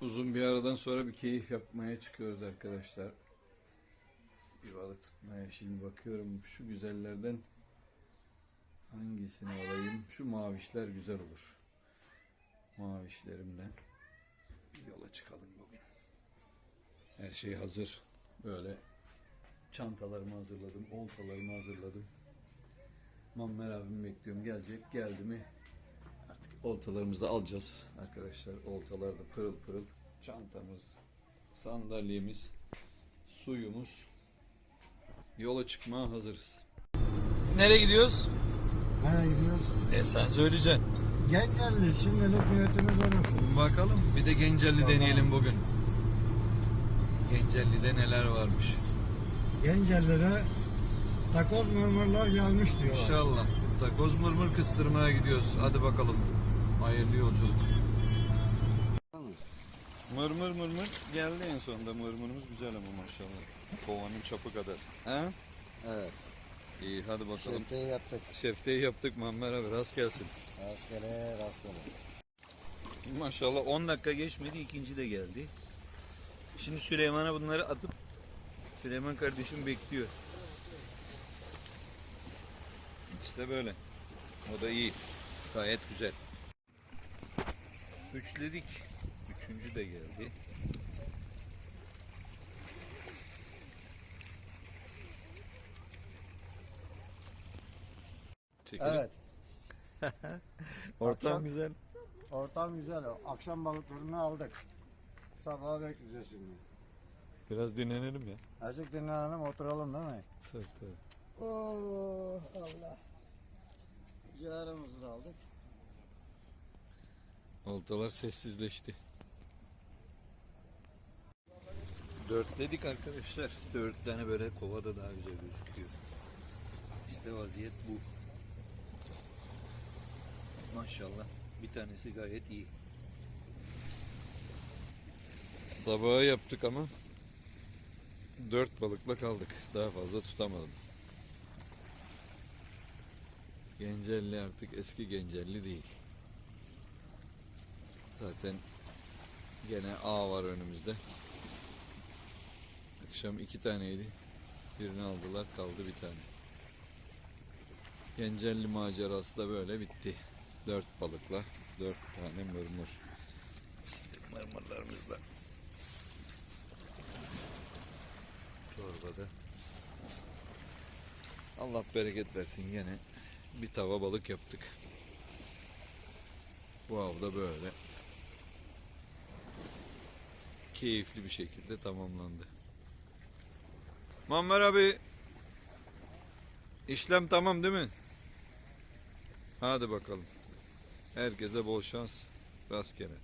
Uzun bir aradan sonra bir keyif yapmaya çıkıyoruz arkadaşlar. Bir balık tutmaya şimdi bakıyorum şu güzellerden hangisini alayım? Şu mavişler güzel olur. Mavişlerimle yola çıkalım bugün. Her şey hazır. Böyle çantalarımı hazırladım, oltalarımı hazırladım. Mammer abimi bekliyorum. Gelecek. Geldi mi artık oltalarımızı da alacağız arkadaşlar. Oltalar da pırıl pırıl. Çantamız, sandalyemiz, suyumuz. Yola çıkmaya hazırız. Nereye gidiyoruz? Nereye gidiyoruz? E sen söyleyeceksin. Gençerli şimdilik niyetimiz orası. Bakalım bir de Gencelli deneyelim bugün. Gencelli'de neler varmış. Gencerlere takoz mırmırlar gelmiş diyorlar. İnşallah. Takoz mırmır kıstırmaya gidiyoruz. Hadi bakalım. Hayırlı yolculuk. Mırmır mırmır geldi en sonunda. Mırmırımız güzel ama maşallah. Kovanın çapı kadar. He? Evet. İyi hadi bakalım. Şefteyi yaptık. Şefteyi yaptık Muammer abi rast gelsin. Rastgele rastgele. Maşallah 10 dakika geçmedi ikinci de geldi. Şimdi Süleyman'a bunları atıp Süleyman kardeşim bekliyor. İşte böyle. O da iyi. Gayet güzel. Üçledik. Üçüncü de geldi. Çekelim. Evet. Ortam Akşam- güzel. Ortam güzel. Akşam balıklarını aldık. Sabaha bekleyeceğiz şimdi. Biraz dinlenelim ya. Azıcık dinlenelim oturalım değil mi? Tabii tabii. Oh Allah. Ciğerimizi de aldık. Oltalar sessizleşti. Dörtledik arkadaşlar. Dört tane böyle kovada daha güzel gözüküyor. İşte vaziyet bu. Maşallah. Bir tanesi gayet iyi. Sabaha yaptık ama dört balıkla kaldık. Daha fazla tutamadım. Gencelli artık eski Gencelli değil. Zaten gene A var önümüzde. Akşam iki taneydi. Birini aldılar kaldı bir tane. Gencelli macerası da böyle bitti. Dört balıkla dört tane mırmır. İşte mırmırlarımız da çorbada. Allah bereket versin gene bir tava balık yaptık. Bu avda böyle keyifli bir şekilde tamamlandı. Muammer abi işlem tamam değil mi? Hadi bakalım. Herkese bol şans. Rastgele.